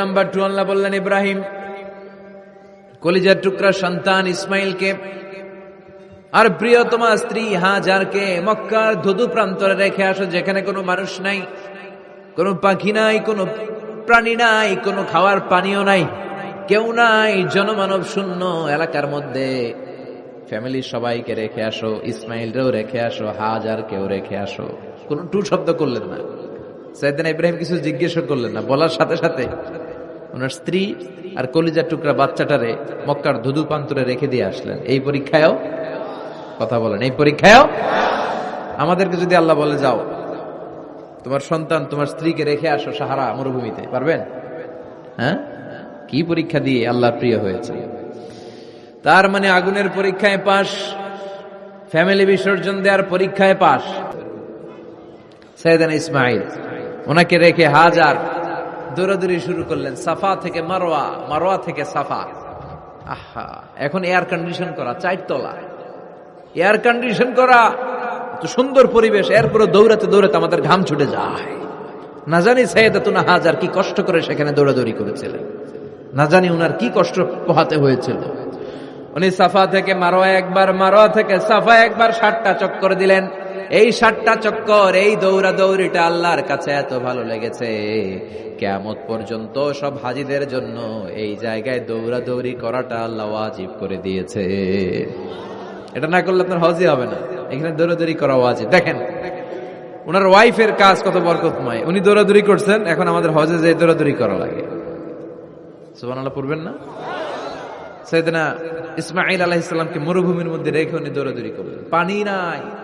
Number two আল্লাহ বললেন, ইব্রাহিম, কলিজার টুকরা সন্তান ইসমাইলকে আর প্রিয়তমা স্ত্রী হাজারকে মক্কার ধুধু প্রান্তরে রেখে আসো, যেখানে কোনো মানুষ নাই, কোনো পাখি নাই, কোনো প্রাণী নাই, কোনো খাওয়ার পানিও নাই, কেউ নাই, জনমানব শূন্য এলাকার মধ্যে। ফ্যামিলির সবাইকে রেখে আসো, ইসমাইলরেও রেখে আসো হাজার কেউ রেখে আসো। কোনো টু শব্দ করলেন না। সাইদিন ইব্রাহিম কিছু জিজ্ঞেস করলেন না, বলার সাথে সাথে ওনার স্ত্রী আর কলিজার টুকরা বাচ্চাটারে মক্কার ধুধু রেখে দিয়ে আসলেন। এই পরীক্ষায়ও কথা বলেন। এই পরীক্ষায়ও আমাদেরকে যদি আল্লাহ বলে যাও, তোমার সন্তান তোমার স্ত্রীকে রেখে আসো সাহারা মরুভূমিতে, পারবেন? হ্যাঁ? কি পরীক্ষা দিয়ে আল্লাহ প্রিয় হয়েছে? তার মানে আগুনের পরীক্ষায় পাশ, ফ্যামিলি বিসর্জন দেওয়ার পরীক্ষায় পাশ। সৈয়দান ইসমাইল, ওনাকে রেখে হাজার দৌড়াদৌড়ি শুরু করলেন। সাফা থেকে মারোয়া মারোয়া থেকে সাফা। আহা, এখন এয়ার কন্ডিশন করা চারতলা এয়ার কন্ডিশন করা তো সুন্দর পরিবেশ এরপরে দৌড়াতে দৌড়াতে আমাদের ঘাম ছুটে যায়। না জানি হাজার কি কষ্ট করে সেখানে দৌড়াদৌড়ি করেছিলেন। না জানি উনার কি কষ্ট পোহাতে হয়েছিল। উনি সাফা থেকে মারোয়া একবার, মারোয়া থেকে সাফা একবার ষাটটা চক্কর দিলেন। এই ষাটটা চক্কর, এই দৌড়া দৌড়িটা আল্লাহর কাছে এত ভালো লেগেছে। কেমত পর্যন্ত সব হাজিদের জন্য এই জায়গায় দৌড়া দৌড়ি করাটা আল্লাহ ওয়াজিব করে দিয়েছে। এটা না করলে আপনার হজই হবে না। এখানে দৌড়াদৌড়ি করা ওয়াজিব। দেখেন, ওনার ওয়াইফের কাজ কত বরকতময়। উনি দৌড়াদৌড়ি করছেন, এখন আমাদের হজে যে দৌড়াদৌড়ি করা লাগে। সুবান আল্লাহ পড়বেন না? সৈয়দনা ইসমাইল আলাহ মরুভূমির মধ্যে রেখে উনি দৌড়াদৌড়ি করলেন। পানি নাই।